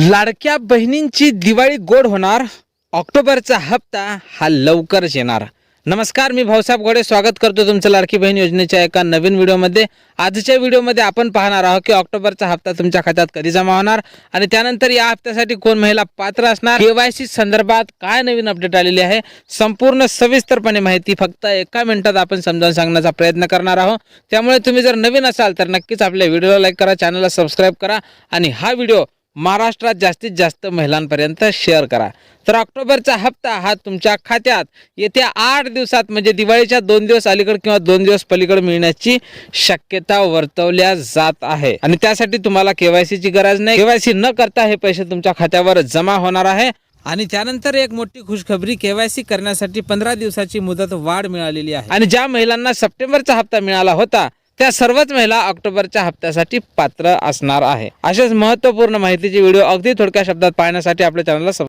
लाडक्या बहिणींची दिवाळी गोड होणार ऑक्टोबरचा हप्ता हा लवकरच येणार. नमस्कार मी भाऊसाहेब गोडे. स्वागत करतो तुमचं लाडकी बहीण योजनेच्या एका नवीन व्हिडिओमध्ये. आजच्या व्हिडिओमध्ये आपण पाहणार आहोत की ऑक्टोबरचा हप्ता तुमच्या खात्यात कधी जमा होणार आणि त्यानंतर या हप्त्यासाठी कोण महिला पात्र असणार? केवायसी संदर्भात काय नवीन अपडेट आलेली आहे? संपूर्ण सविस्तरपणे माहिती फक्त एका मिनिटात आपण समजावून सांगण्याचा प्रयत्न करणार आहोत. त्यामुळे तुम्ही जर नवीन असाल तर नक्कीच आपल्या व्हिडिओला लाईक करा चॅनलला सबस्क्राईब करा आणि हा व्हिडिओ महाराष्ट्रात जास्तीत जास्त महिलांपर्यंत शेअर करा. तर ऑक्टोबरचा हप्ता हा तुमच्या खात्यात येत्या आठ दिवसात म्हणजे दिवाळीच्या दोन दिवस अलीकडे किंवा दोन दिवस पलीकडे मिळण्याची शक्यता वर्तवल्या जात आहे. आणि त्यासाठी तुम्हाला केवायसीची गरज नाही. केवायसी न करता हे पैसे तुमच्या खात्यावर जमा होणार आहे. आणि त्यानंतर एक मोठी खुशखबरी केवायसी करण्यासाठी पंधरा दिवसाची मुदत वाढ मिळालेली आहे. आणि ज्या महिलांना सप्टेंबरचा हप्ता मिळाला होता त्या सर्वच महिला ऑक्टोबरच्या हप्त्यासाठी पात्र असणार आहे. अशाच महत्त्वपूर्ण माहितीची व्हिडिओ अगदी थोडक्या शब्दात पाहण्यासाठी आपल्या चॅनलला